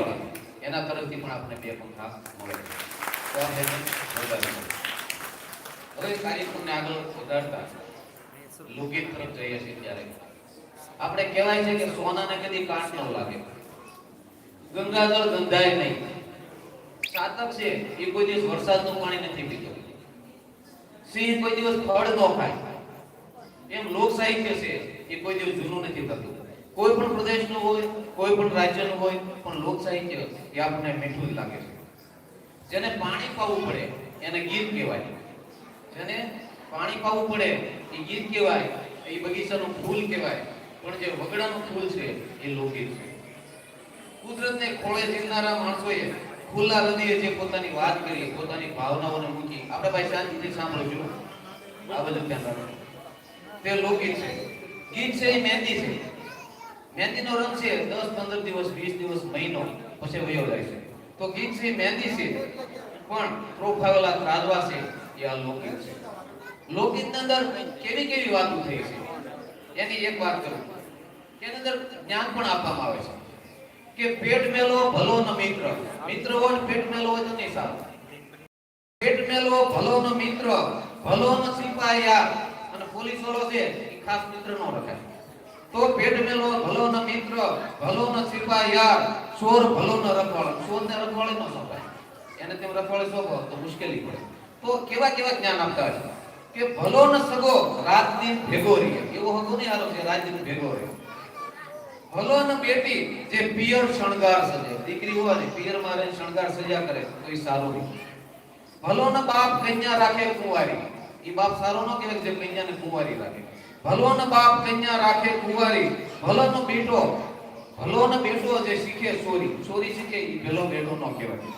વાળા એના તરફથી પણ આપણે બે પંખા મળે. હવે કાર્યક્રમને આગળ વધારતા લોકગીત તરફ જઈએ છીએ ત્યારે. આપણે કહેવાય છે કે સોનાને કદી કાટ ન લાગે. ગંગાજળ ગંધાય નહીં. સાતક છે, એ કોઈ દિવસ વરસાદનું પાણી નથી પીતો. સિંહ કોઈ દિવસ ફળ ન ખાય. એમ લોક સાહિત્ય છે, એ કોઈ દિવસ જૂનું નથી થતું. કોઈ પણ પ્રદેશનું હોય, કોઈ પણ રાજ્યનું હોય, પણ લોક સાહિત્ય એ આપણને મીઠું લાગે છે. જેને પાણી પાવું પડે, એને ગીત કહેવાય. જેને પાણી પાવું પડે, એ ગીત કહેવાય, એ બગીચાનું ફૂલ કહેવાય. પણ જે વગડાનું ફૂલ છે, એ લોકગીત છે. કુદરતને ખોળે જીવનારા માણસોએ ખુલ્લા હૃદયે જે પોતાની વાત કરી, પોતાની ભાવનાઓને મૂકી, આપણે ભાઈ શાંતિથી સાંભળજો. આ બધું ધ્યાન રાખજો. તે લોકગીત છે. ગીત છે એ મહેંદી છે. મહેંદીનો રંગ છે 10 15 દિવસ 20 દિવસ, મહિનો, પછી વયો જાય છે. તો ગીત છે મહેંદી છે, પણ પ્રોફાવેલા ત્રાજવા છે, એ આ લોકગીત છે. લોકગીતની અંદર કેવી કેવી વાતો થઈ છે? એની એક વાત કરું. એની અંદર જ્ઞાન પણ આપવામાં આવે છે. કે પેટ મેલો ભલો ન મિત્ર. મિત્ર હોય ને પેટ મેલો હોય તો નહીં સારું. પેટ મેલો ભલો ન મિત્ર. ભલો ન સિપાહી યાર. અને પોલીસ વાળો છે, એ ખાસ મિત્ર નો રખાય. તો પેટ મેલો, ભલો ન મિત્ર, ભલો ન સિપાહી યાર ચોર ભલો ન રખવાળ. ચોર ને રખવાળે ન સોંપાય એને તેમ રખવાળે સોંપો તો મુશ્કેલી પડે. તો કેવા કેવા જ્ઞાન આપતા હશે કે ભલો ન સગો રાત દિન ભેગો રહે. એવો હગો નહીં હાલો છે રાત દિન ભેગો રહે. ભલો ન બેટી, જે પિયર શણગાર સજે. દીકરી હોય ને પિયર મારે શણગાર સજા કરે, તો એ સારું નહીં ભલો ન બાપ કન્યા રાખે, કુંવારી. એ બાપ સારો ન કહેવાય જે કન્યાને કુંવારી રાખે. ભલો ન બાપ કન્યા રાખે કુંવારી ભલો ન બેટો ભલો ન બેટો જે શીખે ચોરી ચોરી શીખે એ ભલો બેટો નો કહેવાય.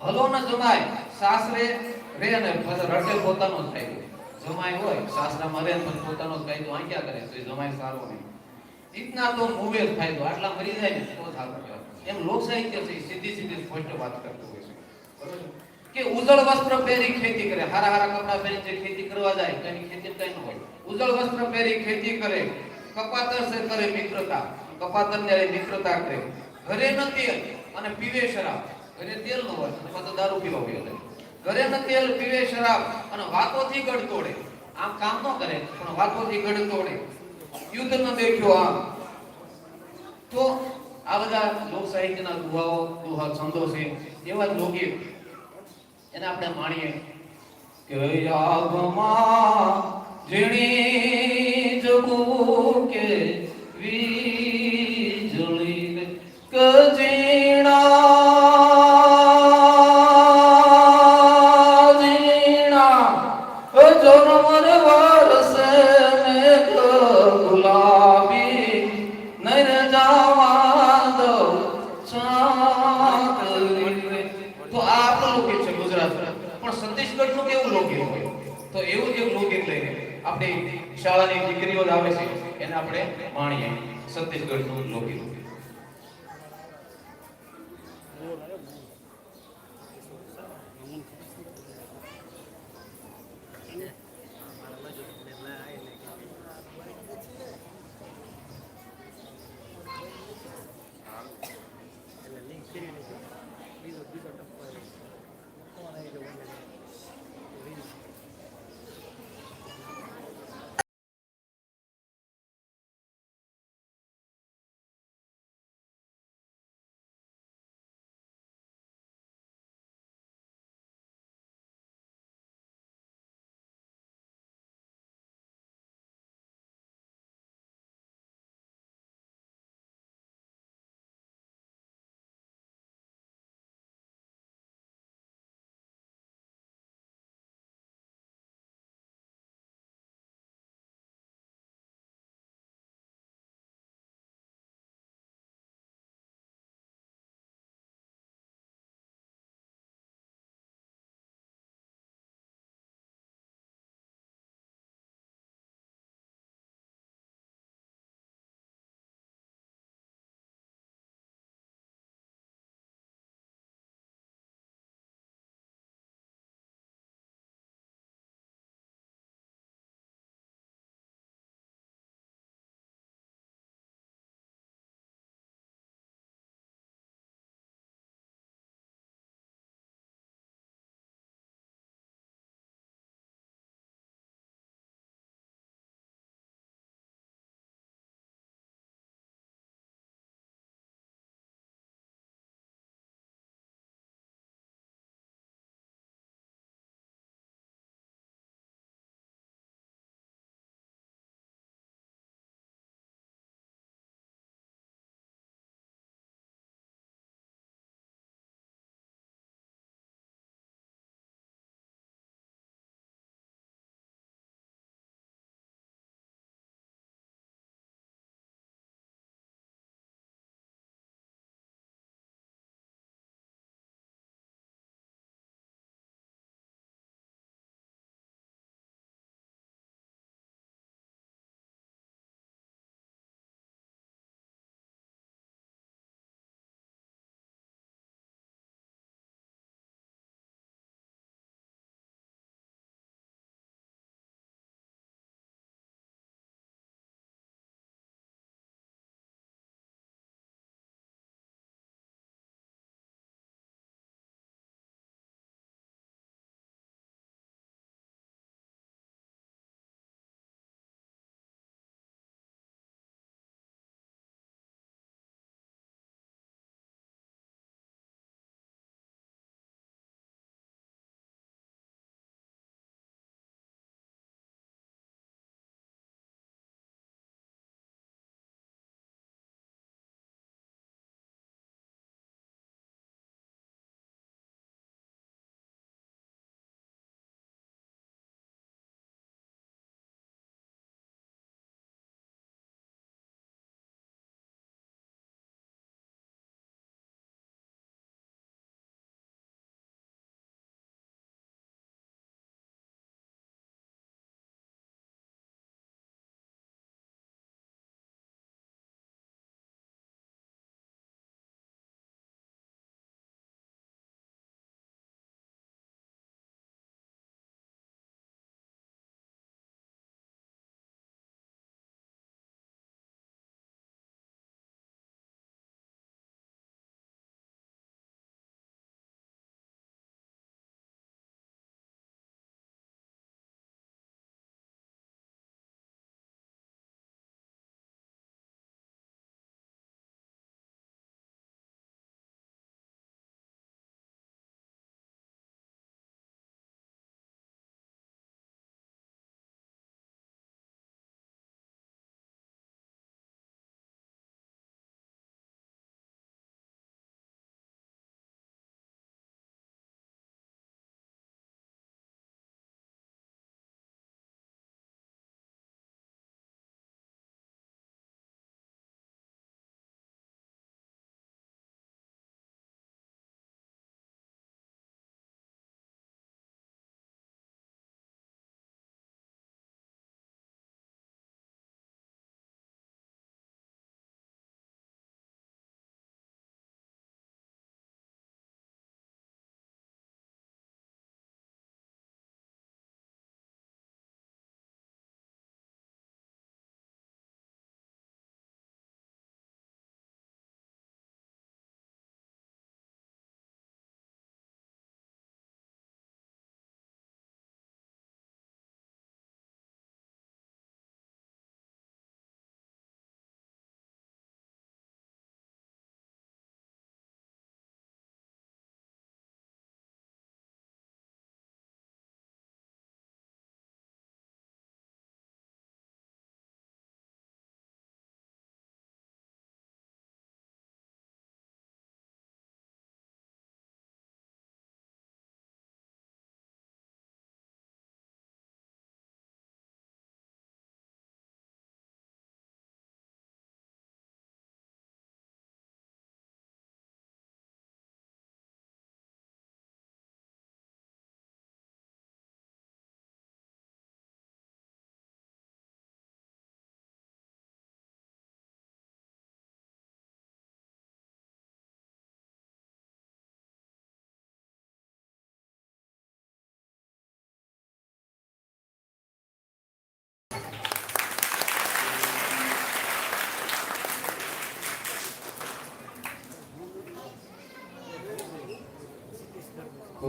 ભલો ન જમાય, સાસરે રે ને રટે પોતાનો થાય. જમાય હોય, સાસરામાં રે પણ પોતાનો જ કાયદો આંક્યા કરે, તો જમાય સારો નહીં ઇતના તો મુવે થાય ફાયદો આટલા મરી જાય ને, તો થાય એમ લોક સાહિત્ય છે સીધી સીધી સ્પષ્ટ વાત કરતો હોય છે? કે ઉજળ વસ્ત્ર પહેરી ખેતી કરે, હારા હારા કપડા પહેરી જે ખેતી કરવા જાય, તો એની ખેતી કઈ ન હોય. ઉજળ વસ્ત્ર પહેરી ખેતી કરે, કપાતર સે કરે મિત્રતા કપાતર ને મિત્રતા કરે. ઘરે ન તેલ અને પીવે શરાબ. ઘરે તેલ ન હોય, અથવા તો દારૂ પીવા હોય ઘરે ન તેલ, પીવે શરાબ અને વાતોથી ગઢ તોડે. આમ કામ ન કરે, પણ વાતોથી ગઢ તોડે. યુદ્ધ ન દેખ્યો આમ. તો આ બધા લોક સાહિત્યના દુહાઓ, દુહા છંદો છે, એવા જ લોકગીત એને આપણે માણીએ કે યાગમાં ઝીણી જગું કે વીજળી કજીણા શાળાની આવે છે એને આપણે માણીએ. છત્તીસગઢનું લોકગીત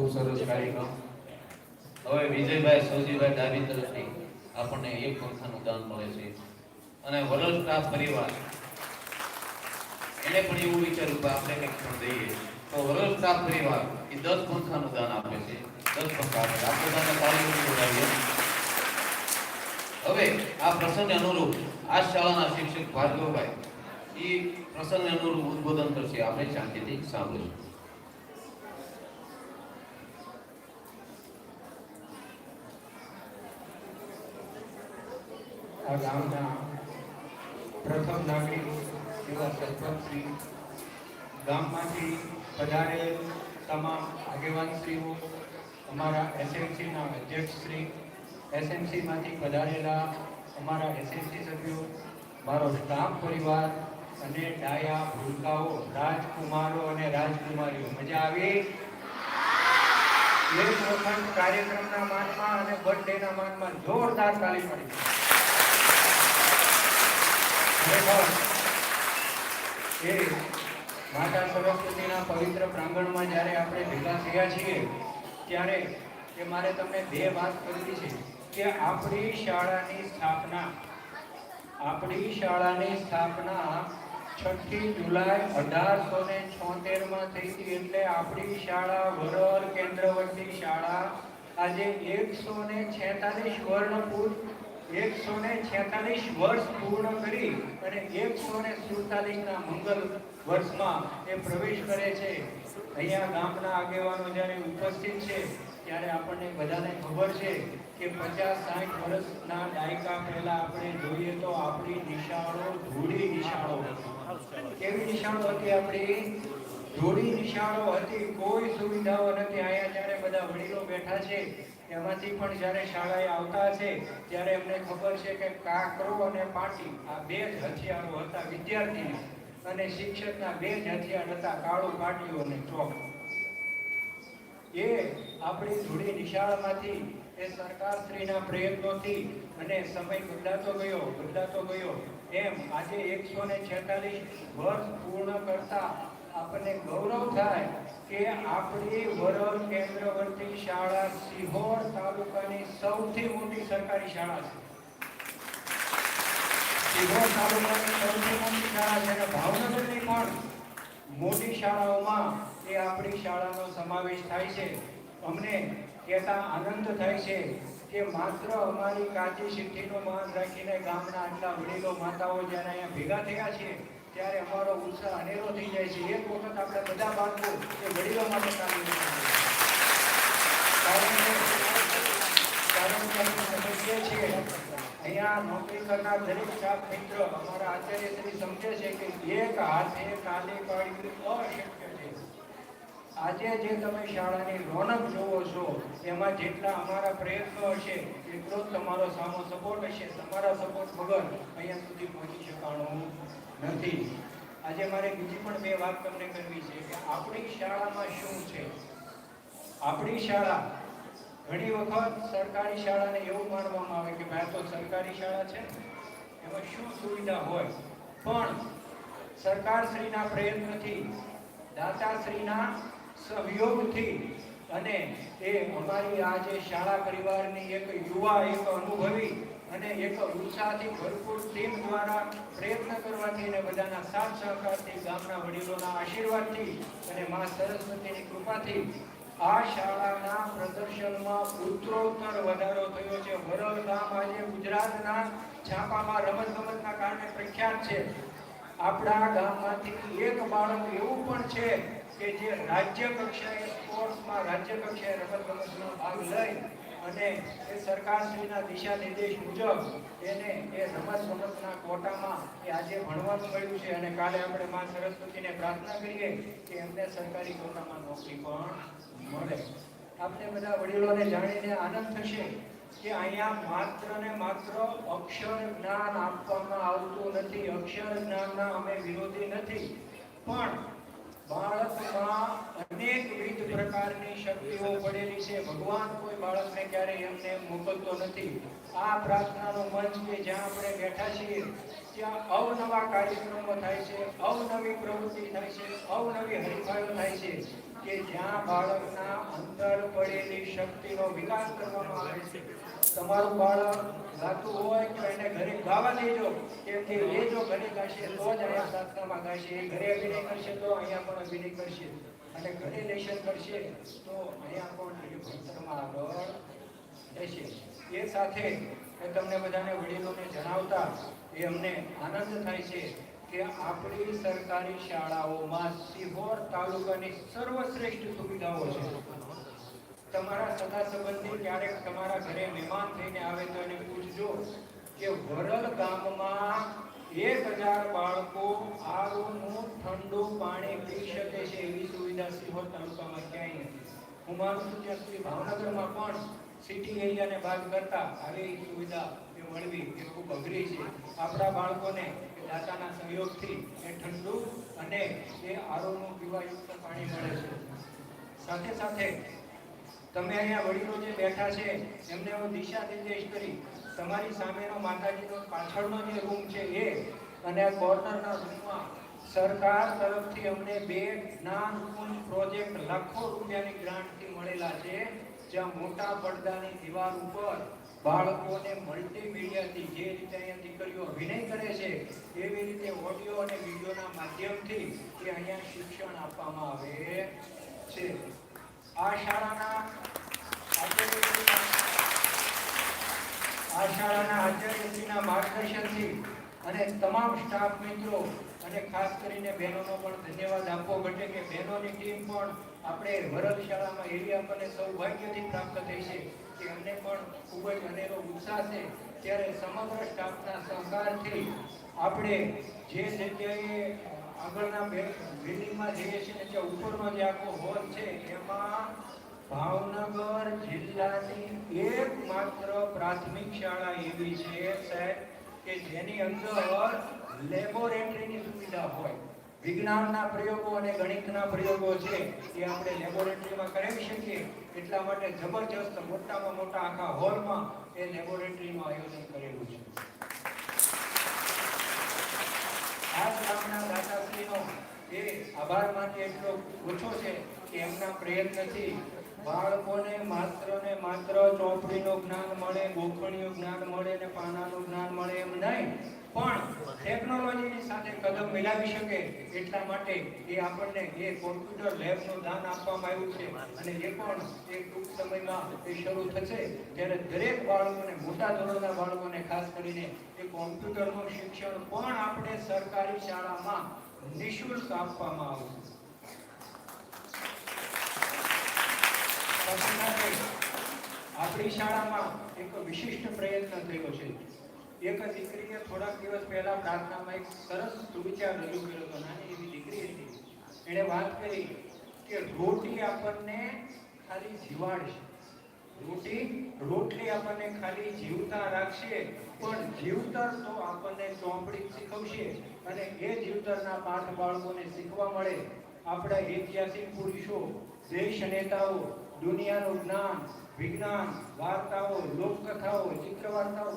ખૂબ સરસ કાર્યક્રમ હવે વિજયભાઈ સૌજીભાઈ ડાબી તરફથી આપણને એક પંખાનું દાન મળે છે. અને સ્ટાફ પરિવાર. એને પણ એવું વિચાર્યું કે આપણે કંઈક પણ દઈએ. તો સ્ટાફ પરિવાર એ દસ પંખાનું દાન આપે છે. દસ પંખા આપે આપણે તાળીઓથી વધાવીએ હવે આ પ્રસંગને અનુરૂપ આ શાળાના શિક્ષક ભાર્ગવભાઈ એ પ્રસંગને અનુરૂપ ઉદ્બોધન કરશે. આપણે શાંતિથી સાંભળીશું. આ ગામના પ્રથમ નાગરિક એવા સરપંચશ્રી. ગામમાંથી પધારેલ તમામ આગેવાનશ્રીઓ, અમારા એસએમસીના અધ્યક્ષશ્રી, એસએમસીમાંથી પધારેલા અમારા એસએમસી સભ્યો, મારો સ્ટાફ પરિવાર અને ડાયા, ભૂલકાઓ, રાજકુમારો અને રાજકુમારીઓ. મજા આવી? એક વખત કાર્યક્રમના માનમાં અને બર્થડેના માનમાં જોરદાર તાલીમ ખરેખર એ માતા સરસ્વતીના પવિત્ર પ્રાંગણમાં જ્યારે આપણે ભેગા થયા છીએ, ત્યારે એ મારે તમને બે વાત કરવી છે કે આપણી શાળાની સ્થાપના, આપણી શાળાની સ્થાપના છઠ્ઠી જુલાઈ અઢારસો ને છોતેરમાં થઈ હતી એટલે આપણી શાળા વરોર કેન્દ્રવર્તી શાળા આજે એકસો ને છેતાલીસ વર્ણપૂર એકસો ને છેતાલીસ વર્ષ પૂર્ણ કરી અને એકસો ને સુડતાલીસના મંગલ વર્ષમાં એ પ્રવેશ કરે છે. અહીંયા ગામના આગેવાનો જ્યારે ઉપસ્થિત છે, ત્યારે આપણને બધાને ખબર છે કે પચાસ સાઠ વર્ષના દાયકા પહેલા આપણે જોઈએ તો આપણી નિશાળો ધૂળી નિશાળો કેવી નિશાળો હતી આપણી? ધૂળી નિશાળો હતી, કોઈ સુવિધાઓ નથી. અહીંયા જ્યારે બધા વડીલો બેઠા છે, એમાંથી પણ જ્યારે શાળાએ આવતા છે, ત્યારે એમને ખબર છે કે કાકરો અને પાટી, આ બે જ હથિયારો હતા વિદ્યાર્થીને. અને શિક્ષકના બે જ હથિયાર હતા કાળું પાટિયું અને ચોક એ આપણી જોડી નિશાળામાંથી, એ સરકારશ્રીના પ્રયત્નોથી અને સમય બદલાતો ગયો બદલાતો ગયો. એમ આજે એકસો ને છેતાલીસ વર્ષ પૂર્ણ કરતા આપણને ગૌરવ થાય કે આપણી વરલ કેન્દ્રવર્તી શાળા સિહોર તાલુકાની સૌથી મોટી સરકારી શાળા છે. સિહોર તાલુકાની સૌથી મોટી શાળા છે અને ભાવનગરની પણ મોટી શાળાઓમાં એ આપણી શાળાનો સમાવેશ થાય છે. અમને કહેતા આનંદ થાય છે કે માત્ર અમારી કાચી સિદ્ધિનો માન રાખીને ગામના આટલા વડીલો, માતાઓ જ્યારે અહીંયા ભેગા થયા છે ત્યારે અમારો ઉત્સાહ અનેરો થઈ જાય છે. એક વખત આપણે બધા બાળકો એ વડીલો માટે કામ અહીંયા નોકરી કરનાર દરેક મિત્ર અમારા આચાર્ય સમજે છે કે એક હાથે કાલે પાડવી અશક્ય છે. આજે જે તમે શાળાની રોનક જોવો છો, એમાં જેટલા અમારા પ્રયત્નો હશે, એટલો જ તમારો સામો સપોર્ટ હશે. તમારા સપોર્ટ વગર અહીંયા સુધી પહોંચી શકાણું નથી. આજે મારે બીજી પણ બે વાત તમને કરવી છે કે આપણી શાળામાં શું છે? આપણી શાળા ઘણી વખત સરકારી શાળાને એવું માનવામાં આવે કે ભાઈ તો સરકારી શાળા છે એમાં શું સુવિધા હોય? પણ સરકારશ્રીના પ્રયત્નથી, દાતાશ્રીના સહયોગથી અને એ અમારી આ જે શાળા પરિવારની એક યુવા એક અનુભવી અને એક ઉત્સાહથી ભરપૂર ટીમ દ્વારા પ્રયત્ન કરવાથી અને બધાના સાથ સહકારથી ગામના વડીલોના આશીર્વાદથી અને મા સરસ્વતીની કૃપાથી આ શાળાના પ્રદર્શનમાં ઉત્તરોત્તર વધારો થયો છે. વરલ ગામ આજે ગુજરાતના છાપામાં રમત ગમતના કારણે પ્રખ્યાત છે. આપણા ગામમાંથી એક બાળક એવું પણ છે કે જે રાજ્ય કક્ષાએ સ્પોર્ટ્સમાં રાજ્ય કક્ષાએ રમત ગમતમાં ભાગ લઈ અને એ સરકારશ્રીના દિશા નિર્દેશ મુજબ એને એ રમત ગમતના કોટામાં એ આજે ભણવાનું મળ્યું છે અને કાલે આપણે મા સરસ્વતીને પ્રાર્થના કરીએ કે એમને સરકારી કોટામાં નોકરી પણ મળે. આપણે બધા વડીલોને જાણીને આનંદ થશે કે અહીંયા માત્ર ને માત્ર અક્ષર જ્ઞાન આપવામાં આવતું નથી. અક્ષર જ્ઞાનના અમે વિરોધી નથી. પણ બાળકમાં અનેકવિધ પ્રકારની શક્તિઓ પડેલી છે. ભગવાન કોઈ બાળકને ક્યારેય એમને મોકલતો નથી. આ પ્રાર્થનાનો મંચ કે જ્યાં આપણે બેઠા છીએ, ત્યાં અવનવા કાર્યક્રમો થાય છે, અવનવી પ્રવૃત્તિ થાય છે, અવનવી હરીફાઈઓ થાય છે. કે જ્યાં બાળકના અંદર પડેલી શક્તિનો વિકાસ કરવામાં આવે છે. તમારું બાળક ગાતું હોય તો એને ઘરે ગાવા દેજો. કેમ લેજો ઘરે ગાશે તો જ અહીંયા સાધનામાં ગાશે. ઘરે અભિનય કરશે તો અહીંયા પણ અભિનય કરશે. અને ઘરે લેશન કરશે તો અહીંયા પણ ભણતરમાં આગળ રહેશે. એ સાથે તમને બધાને વડીલોને જણાવતા, એ અમને આનંદ થાય છે. કે આપણી સરકારી શાળાઓમાં સિહોર તાલુકાની સર્વશ્રેષ્ઠ સુવિધાઓ છે. તમારા સગા સંબંધી ક્યારેક તમારા ઘરે મહેમાન થઈને આવે તો એને પૂછજો કે વરલ ગામમાં એક હજાર બાળકો આરોનું ઠંડુ પાણી પી શકે છે એવી સુવિધા સિહોર તાલુકામાં ક્યાંય નથી. હું માનું છું ત્યાં ભાવનગરમાં પણ સિટી એરિયાને બાદ કરતા આવી સુવિધા એ મળવી એ ખૂબ અઘરી છે. આપણા બાળકોને દાતાના સહયોગથી એ ઠંડુ અને એ આરોનું પીવાયુક્ત પાણી મળે છે. સાથે સાથે તમે અહીંયા વડીલો જે બેઠા છે, એમને હું દિશા નિર્દેશ કરી, તમારી સામેનો માતાજીનો પાછળનો જે રૂમ છે એ અને કોર્નરના રૂમમાં સરકાર તરફથી અમને બે જ્ઞાન પ્રોજેક્ટ લાખો રૂપિયાની ગ્રાન્ટથી મળેલા છે. જ્યાં મોટા પડદાની દીવાલ ઉપર બાળકોને મલ્ટીમીડિયાથી જે રીતે અહીંયા દીકરીઓ અભિનય કરે છે, એવી રીતે ઓડિયો અને વિડીયોના માધ્યમથી એ અહીંયા શિક્ષણ આપવામાં આવે છે. આ શાળાના આ શાળાના આચાર્યજીના માર્ગદર્શનથી અને તમામ સ્ટાફ મિત્રો, અને ખાસ કરીને બહેનોનો પણ ધન્યવાદ આપવો ઘટે કે બહેનોની ટીમ પણ આપણે વરદ શાળામાં એવી આપણને સૌભાગ્યથી પ્રાપ્ત થઈ છે કે અમને પણ ખૂબ જ અનેરો ઉત્સાહ છે. ત્યારે સમગ્ર સ્ટાફના સહકારથી આપણે જે જગ્યાએ આગળના બિલ્ડિંગમાં જઈએ છીએ ત્યાં ઉપરનો જે આખો હોલ છે, એમાં ભાવનગર જિલ્લાની એકમાત્ર પ્રાથમિક શાળા એવી છે, સાહેબ. કે જેની અંદર લેબોરેટરીની સુવિધા હોય. વિજ્ઞાનના પ્રયોગો અને ગણિતના પ્રયોગો છે, એ આપણે લેબોરેટરીમાં કરાવી શકીએ. એટલા માટે જબરજસ્ત મોટામાં મોટા આખા હોલમાં એ લેબોરેટરીનું આયોજન કરેલું છે. આ ગામના દાદાશ્રીનો એ આભાર માટે એટલો ઓછો છે કે એમના પ્રયત્નથી બાળકોને માત્ર ને માત્ર ચોપડીનું જ્ઞાન મળે, ગોખણીયું જ્ઞાન મળે ને પાનાનું જ્ઞાન મળે એમ નહીં. પણ ટેકનોલોજીની સાથે કદમ મિલાવી શકે એટલા માટે એ આપણને એ કોમ્પ્યુટર લેબનું દાન આપવામાં આવ્યું છે. અને એ પણ એ ટૂંક સમયમાં એ શરૂ થશે ત્યારે દરેક બાળકોને, મોટા ધોરણના બાળકોને ખાસ કરીને એ કોમ્પ્યુટરનું શિક્ષણ પણ આપણે સરકારી શાળામાં નિઃશુલ્ક આપવામાં આવશે સાથે સાથે આપણી શાળામાં એક વિશિષ્ટ પ્રયત્ન થયો છે. એક દીકરીએ થોડાક દિવસ પહેલા પ્રાર્થનામાં એક સરસ સુવિચાર રજૂ કર્યો હતો. નાની એવી દીકરી હતી. એણે વાત કરી કે રોટી આપણને ખાલી જીવાડશે. રોટી, રોટલી આપણને ખાલી જીવતા રાખશે, પણ જીવતર તો આપણને ચોપડી શીખવશે અને એ જીવતરના પાઠ બાળકોને શીખવા મળે. આપણા ઐતિહાસિક પુરુષો, દેશ નેતાઓ દુનિયાનું જ્ઞાન, વિજ્ઞાન, વાર્તાઓ, લોકકથાઓ ચિત્ર વાર્તાઓ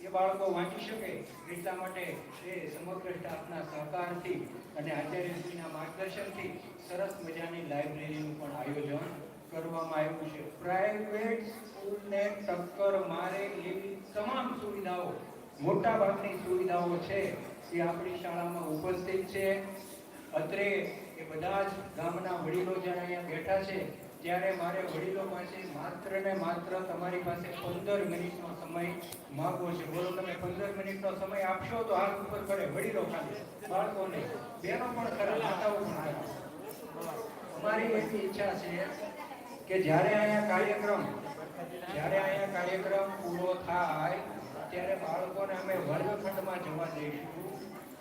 એ બાળકો વાંચી શકે એટલા માટે એ સમગ્ર સ્ટાફના સહકારથી અને આચાર્યશ્રીના માર્ગદર્શનથી સરસ મજાની લાઇબ્રેરીનું પણ આયોજન કરવામાં આવ્યું છે. પ્રાઇવેટ સ્કૂલને ટક્કર મારે એવી તમામ સુવિધાઓ મોટા ભાગની સુવિધાઓ છે, એ આપણી શાળામાં ઉપસ્થિત છે. અત્રે એ બધા જ ગામના વડીલો જ્યારે અહીંયા બેઠા છે, ત્યારે મારે વડીલો પાસે માત્ર ને માત્ર તમારી પાસે પંદર મિનિટનો સમય માગવો છે. બોલો, તમે પંદર મિનિટનો સમય આપશો તો હાથ ઉપર કરે વડીલો ખાલી, બાળકોને. બેનો પણ ખરેલ માતાઓ પણ. અમારી એવી ઈચ્છા છે કે જ્યારે અહીંયા કાર્યક્રમ, જ્યારે અહીંયા કાર્યક્રમ પૂરો થાય, ત્યારે બાળકોને અમે વર્ગખંડમાં જવા દઈશું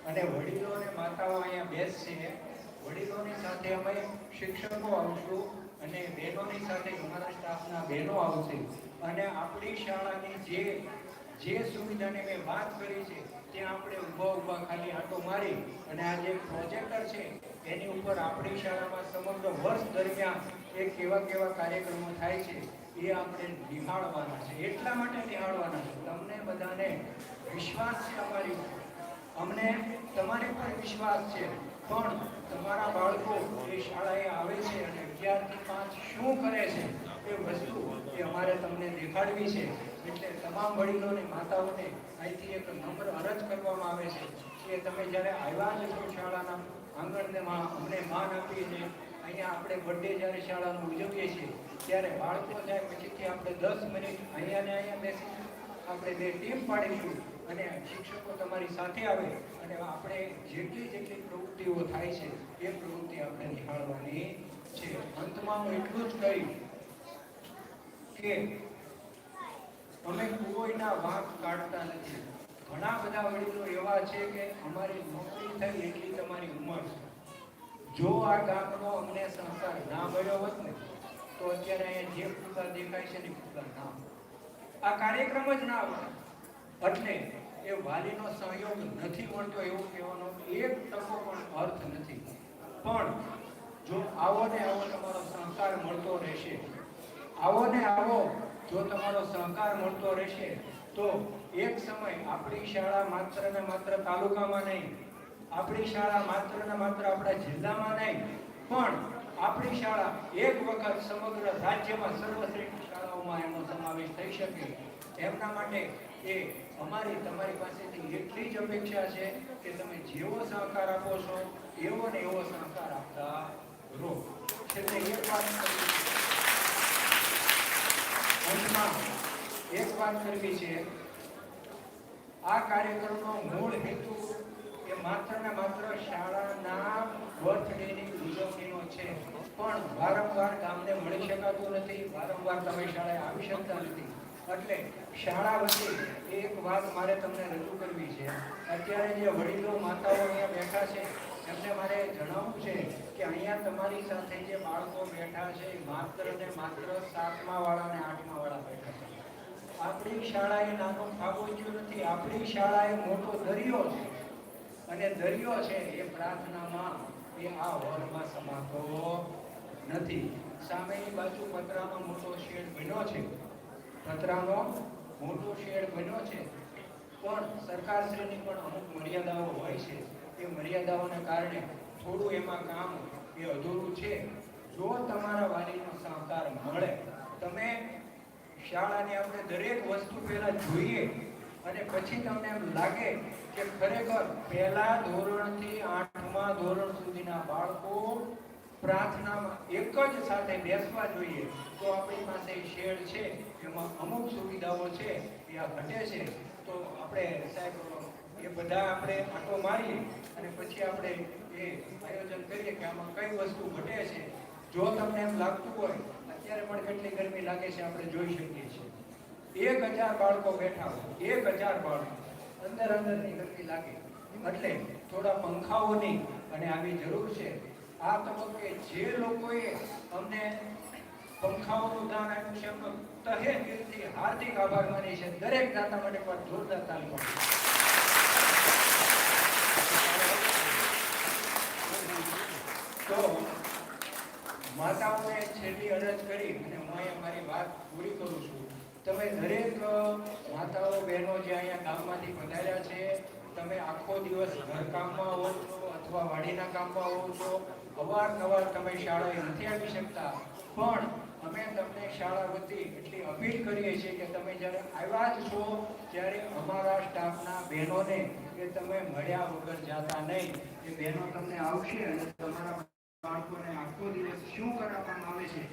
અને વડીલો અને માતાઓ અહીંયા બેસશે. વડીલોની સાથે અમે શિક્ષકો આવશું અને બહેનોની સાથે અમારા સ્ટાફના બહેનો આવશે અને આપણી શાળાની જે જે સુવિધાની મેં વાત કરી છે ત્યાં આપણે ઊભા ઊભા ખાલી આંટો મારી અને આ જે પ્રોજેક્ટર છે, એની ઉપર આપણી શાળામાં સમગ્ર વર્ષ દરમિયાન એ કેવા કેવા કાર્યક્રમો થાય છે, એ આપણે નિહાળવાના છે. એટલા માટે નિહાળવાના છે. તમને બધાને વિશ્વાસ છે અમારી અમને તમારી પર વિશ્વાસ છે. પણ તમારા બાળકો એ શાળાએ આવે છે અને અગિયારથી પાંચ શું કરે છે એ વસ્તુ એ અમારે તમને દેખાડવી છે. એટલે તમામ વડીલોને માતાઓને અહીંથી એક નમ્ર અરજ કરવામાં આવે છે કે તમે જ્યારે આવ્યા જ છો શાળાના આંગણને માં, અમને માન આપીને અહીંયા આપણે બર્થડે જ્યારે શાળાનું ઉજવીએ છીએ, ત્યારે બાળકો જાય પછીથી આપણે દસ મિનિટ અહીંયા ને અહીંયા બેસી આપણે બે ટીમ પાડીશું. અને શિક્ષકો તમારી સાથે આવે અને આપણે જેટલી જેટલી પ્રવૃત્તિઓ થાય છે, એ પ્રવૃત્તિ આપણે નિહાળવાની છે. અંતમાં હું એટલું જ કહીશ કે અમે કોઈના વાંક કાઢતા નથી. ઘણા બધા વડીલો એવા છે કે અમારી નોકરી થઈ એટલી તમારી ઉંમર છે. જો આ ગામનો અમને સંસ્કાર ના મળ્યો હોત ને, તો અત્યારે અહીંયા જે ફૂગા દેખાય છે ને ફૂગા ના આ કાર્યક્રમ જ ના હોય. એટલે એ વાલીનો સહયોગ નથી મળતો એવું કહેવાનો એક ટકો પણ અર્થ નથી. પણ જો આવો ને આવો તમારો સહકાર મળતો રહેશે, આવો ને આવો જો તમારો સહકાર મળતો રહેશે, તો એક સમય આપણી શાળા માત્ર ને માત્ર તાલુકામાં નહીં, આપણી શાળા માત્ર ને માત્ર આપણા જિલ્લામાં નહીં, પણ આપણી શાળા એક વખત સમગ્ર રાજ્યમાં સર્વશ્રેષ્ઠ શાળાઓમાં એનો સમાવેશ થઈ શકે. એમના માટે એ અમારી, તમારી પાસેથી એટલી જ અપેક્ષા છે કે તમે જેવો સહકાર આપો છો, એવો ને એવો સહકાર આપતા રહો. છે. એક વાત કરવી છે. આ કાર્યક્રમનો મૂળ હેતુ એ માત્ર ને માત્ર શાળાના બર્થડેની ઉજવણીનો છે. પણ વારંવાર ગામને મળી શકાતું નથી. વારંવાર તમે શાળાએ આવી શકતા નથી. એટલે શાળા વચ્ચે એક વાત મારે તમને રજૂ કરવી છે. અત્યારે જે વડીલો માતાઓ અહીંયા બેઠા છે, એમને મારે જણાવવું છે કે અહીંયા તમારી સાથે જે બાળકો બેઠા છે, માત્ર ને માત્ર સાતમા વાળા અને આઠમા વાળા બેઠા છે. આપણી શાળાએ નાનો ફાગોચ્યું નથી, આપણી શાળાએ મોટો દરિયો છે. અને દરિયો છે એ પ્રાર્થનામાં એ આ હોલમાં સમાતો નથી. સામેની બાજુ પતરામાં મોટો શેડ બન્યો છે. પતરાનો મોટો શેડ બન્યો છે. પણ સરકારશ્રીની પણ અમુક મર્યાદાઓ હોય છે. એ મર્યાદાઓને કારણે થોડું એમાં કામ એ અધૂરું છે. જો તમારા વાલીનો સહકાર મળે, તમે શાળાની આપણે દરેક વસ્તુ પહેલા જોઈએ અને પછી તમને એમ લાગે કે ખરેખર પહેલા ધોરણથી આઠમા ધોરણ સુધીના બાળકો પ્રાર્થનામાં એક જ સાથે બેસવા જોઈએ, તો આપણી પાસે શેડ છે. એમાં અમુક સુવિધાઓ છે, એ આ ઘટે છે. તો આપણે સાહેબ, એ બધા આપણે આંટો મારીએ અને પછી આપણે એ આયોજન કરીએ કે આમાં કઈ વસ્તુ ઘટે છે. જો તમને એમ લાગતું હોય, અત્યારે પણ કેટલી ગરમી લાગે છે આપણે જોઈ શકીએ છીએ. એક હજાર બાળકો બેઠા હોય, એક હજાર બાળકો. અંદર અંદરની ગરમી લાગે. એટલે થોડા પંખાઓની અને આવી જરૂર છે. આ તબક્કે જે લોકોએ અમને પંખાઓનું દાન આપ્યું છે એમનો તહે દિલથી હાર્દિક આભાર માની છે દરેક દાતા માટે પણ જોરદાર તાલીમ તો માતાઓને છેલ્લી અરજ કરી અને હું અહીંયા મારી વાત પૂરી કરું છું. તમે દરેક માતાઓ, બહેનો જે અહીંયા ગામમાંથી પધાર્યા છે, તમે આખો દિવસ ઘરકામમાં હો છો અથવા વાડીના કામમાં હો છો અવારનવાર તમે શાળાએ નથી આવી શકતા. પણ અમે તમને શાળા વતી એટલી અપીલ કરીએ છીએ કે તમે જ્યારે આવ્યા જ છો, ત્યારે અમારા સ્ટાફના બહેનોને કે તમે મળ્યા વગર જાતા નહીં. એ બહેનો તમને આવશે અને તમારા બાળકોને આખો દિવસ શું કરાવવામાં આવે છે